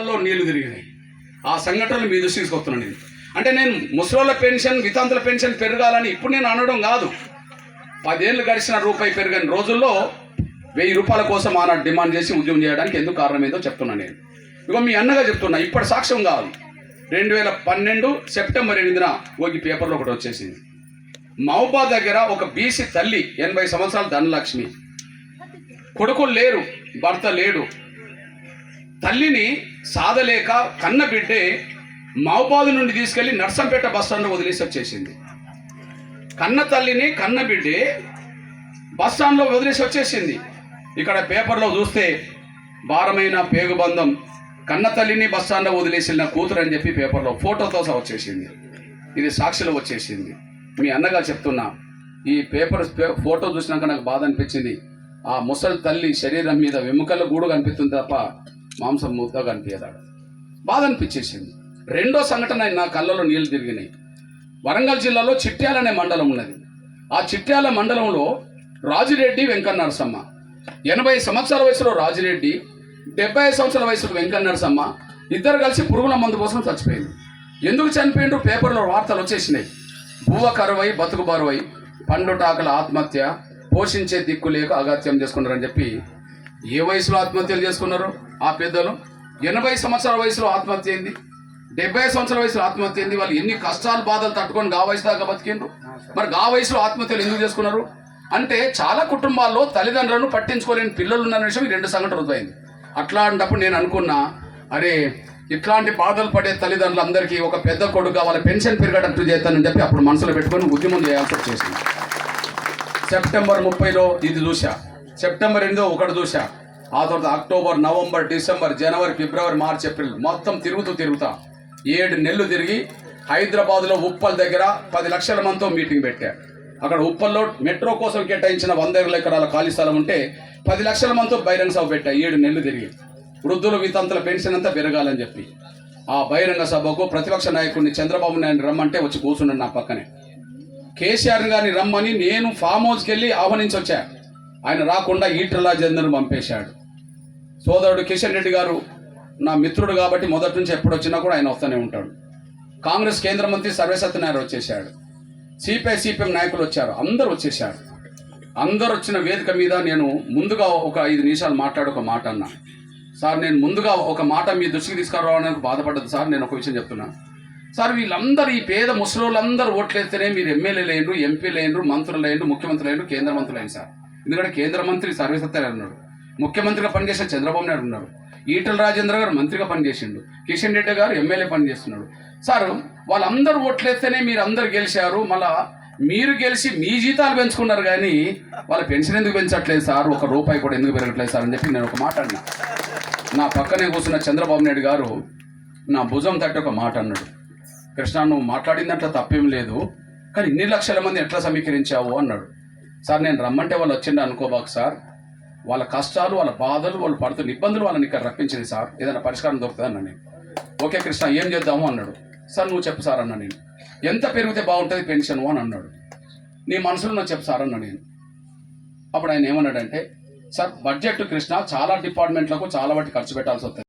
నీళ్ళు తిరిగినాయి. ఆ సంఘటనలు మీ దృష్టికి తీసుకొస్తున్నాను నేను. అంటే నేను ముసలోళ్ళ పెన్షన్ వితాంతుల పెన్షన్ పెరగాలని ఇప్పుడు నేను అనడం కాదు. పదేళ్ళు గడిచిన రూపాయి పెరగని రోజుల్లో వెయ్యి రూపాయల కోసం ఆనాడు డిమాండ్ చేసి ఉద్యమం చేయడానికి ఎందుకు కారణం ఏదో చెప్తున్నాను నేను. ఇక మీ అన్నగా చెప్తున్నా ఇప్పటి సాక్ష్యం కాదు. రెండు వేల పన్నెండు సెప్టెంబర్ ఎనిమిదిన ఒక పేపర్లో ఒకటి వచ్చేసింది. మహబా దగ్గర ఒక బీసీ తల్లి ఎనభై సంవత్సరాల ధనలక్ష్మి. కొడుకులు లేరు భర్త లేడు. తల్లిని సాధలేక కన్న బిడ్డే మహబాదు నుండి తీసుకెళ్ళి నర్సంపేట బస్ స్టాండ్లో వదిలేసి వచ్చేసింది. కన్న తల్లిని కన్న బిడ్డే బస్ స్టాండ్లో వదిలేసి వచ్చేసింది. ఇక్కడ పేపర్లో చూస్తే భారమైన పేగుబంధం కన్న తల్లిని బస్ స్టాండ్లో వదిలేసిన కూతురు అని చెప్పి పేపర్లో ఫోటోతో వచ్చేసింది. ఇది సాక్షిలో వచ్చేసింది. మీ అన్నగా చెప్తున్నా ఈ పేపర్ ఫోటో చూసినాక నాకు బాధ అనిపించింది. ఆ ముసలి తల్లి శరీరం మీద వెముకల గూడు కనిపిస్తుంది తప్ప మాంసం ముద్ద కనిపించేదాడు బాధ అనిపించేసింది. రెండో సంఘటన నా కళ్ళలో నీళ్ళు తిరిగినాయి. వరంగల్ జిల్లాలో చిట్యాల అనే మండలం ఉన్నది. ఆ చిట్యాల మండలంలో రాజిరెడ్డి వెంకన్న నరసమ్మ ఎనభై సంవత్సరాల వయసులో రాజిరెడ్డి డెబ్బై ఐదు సంవత్సరాల వయసులో వెంకన్న నరసమ్మ ఇద్దరు కలిసి పురుగుల మందు కోసం చచ్చిపోయింది. ఎందుకు చనిపోయిండ్రు? పేపర్లో వార్తలు వచ్చేసినాయి. భూవ కరువై బతుకు బరువై పండుటాకల ఆత్మహత్య పోషించే దిక్కు లేక అగత్యం చేసుకున్నారని చెప్పి ఏ వయసులో ఆత్మహత్యలు చేసుకున్నారు ఆ పెద్దలు? ఎనభై సంవత్సరాల వయసులో ఆత్మహత్య అయింది. డెబ్బై సంవత్సరాల వయసులో ఆత్మహత్య అయింది. వాళ్ళు ఎన్ని కష్టాలు బాధలు తట్టుకొని గా వయసు దాకా బతికిండ్రు? మరి గా వయసులో ఆత్మహత్యలు ఎందుకు చేసుకున్నారు? అంటే చాలా కుటుంబాల్లో తల్లిదండ్రులను పట్టించుకోలేని పిల్లలు ఉన్న విషయం ఈ రెండు సంఘటనలు రుజువైంది అట్లాంటప్పుడు నేను అనుకున్నా అరే ఇట్లాంటి బాధలు పడే తల్లిదండ్రులందరికీ ఒక పెద్ద కొడుకు వాళ్ళ పెన్షన్ పెరగటట్టు చేస్తానని చెప్పి అప్పుడు మనసులో పెట్టుకొని ఉద్యమం చేయాల్సి వచ్చేసింది. సెప్టెంబర్ ముప్పైలో ఇది చూసా సెప్టెంబర్ ఎనిమిదో ఒకటి చూసా ఆ తర్వాత అక్టోబర్ నవంబర్ డిసెంబర్ జనవరి ఫిబ్రవరి మార్చ్ ఏప్రిల్ మొత్తం తిరుగుతూ తిరుగుతా. ఏడు నెలలు తిరిగి హైదరాబాద్లో ఉప్పల్ దగ్గర పది లక్షల మందితో మీటింగ్ పెట్టా. అక్కడ ఉప్పల్లో మెట్రో కోసం కేటాయించిన వంద ఎకరాల ఖాళీ స్థలం ఉంటే పది లక్షల మందితో బహిరంగ సభ పెట్టా ఏడు నెలలు తిరిగి. వృద్ధుల వితంతుల పెన్షన్ అంతా పెరగాలని చెప్పి. ఆ బహిరంగ సభకు ప్రతిపక్ష నాయకుడిని చంద్రబాబు నాయుడు రమ్మంటే వచ్చి కూర్చున్నాడు నా పక్కనే. కేసీఆర్ గారిని రమ్మని నేను ఫామ్ హౌస్కి వెళ్ళి ఆహ్వానించి వచ్చాను ఆయన రాకుండా ఈటల జందర్ను పంపేశాడు. సోదరుడు కిషన్ రెడ్డి గారు నా మిత్రుడు కాబట్టి మొదటి నుంచి ఎప్పుడు వచ్చినా కూడా ఆయన వస్తూనే ఉంటాడు. కాంగ్రెస్ కేంద్ర మంత్రి సర్వేసత్యనారాయణ వచ్చేసాడు సిపిఐ సిపిఎం నాయకులు వచ్చారు. అందరూ వచ్చేసారు అందరు వచ్చిన వేదిక మీద నేను ముందుగా ఒక ఐదు నిమిషాలు మాట్లాడు ఒక మాట అన్నా. సార్ నేను ముందుగా ఒక మాట మీ దృష్టికి తీసుకురావడానికి బాధపడ్డది. సార్ నేను ఒక విషయం చెప్తున్నాను సార్ వీళ్ళందరూ ఈ పేద ముసలోళ్ళందరూ ఓట్లేస్తేనే మీరు ఎమ్మెల్యేలు అయినరు ఎంపీలు అయినరు మంత్రులు అయినరు ముఖ్యమంత్రులు అయినరు కేంద్ర మంత్రులు అయ్యింది సార్. ఎందుకంటే కేంద్ర మంత్రి సర్వేసత్యారు ఉన్నాడు. ముఖ్యమంత్రిగా పనిచేసిన చంద్రబాబు నాయుడు ఉన్నారు. ఈటల రాజేంద్ర గారు మంత్రిగా పనిచేసిండు. కిషన్ రెడ్డి గారు ఎమ్మెల్యే పనిచేస్తున్నాడు. సార్ వాళ్ళందరూ ఓట్లేస్తేనే మీరు అందరు గెలిచారు. మళ్ళా మీరు గెలిచి మీ జీతాలు పెంచుకున్నారు కానీ వాళ్ళ పెన్షన్ ఎందుకు పెంచట్లేదు సార్? ఒక రూపాయి కూడా ఎందుకు పెరగట్లేదు సార్ అని చెప్పి నేను ఒక మాట అన్నా. నా పక్కనే కూర్చున్న చంద్రబాబు నాయుడు గారు నా భుజం తట్టి ఒక మాట అన్నాడు. కృష్ణ నువ్వు మాట్లాడిందంటే తప్పేం లేదు. కానీ ఇన్ని లక్షల మంది ఎట్లా సమీకరించావు? అన్నాడు. సార్ నేను రమ్మంటే వాళ్ళు వచ్చిండ అనుకోబాకు సార్. వాళ్ళ కష్టాలు వాళ్ళ బాధలు వాళ్ళు పడుతున్న ఇబ్బందులు వాళ్ళని ఇక్కడ రప్పించింది సార్. ఏదైనా పరిష్కారం దొరుకుతుంది అన్న నేను. ఓకే కృష్ణ ఏం చేద్దాము అన్నాడు. సార్ నువ్వు చెప్పు సార్ అన్న నేను. ఎంత పెరిగితే బాగుంటుంది పెన్షన్ అని అన్నాడు. నీ మనసులో నువ్వు చెప్పు సార్ అన్న నేను. అప్పుడు ఆయన ఏమన్నాడంటే సార్ బడ్జెట్ కృష్ణ చాలా డిపార్ట్మెంట్లకు చాలా వాటి ఖర్చు పెట్టాల్సి వస్తుంది.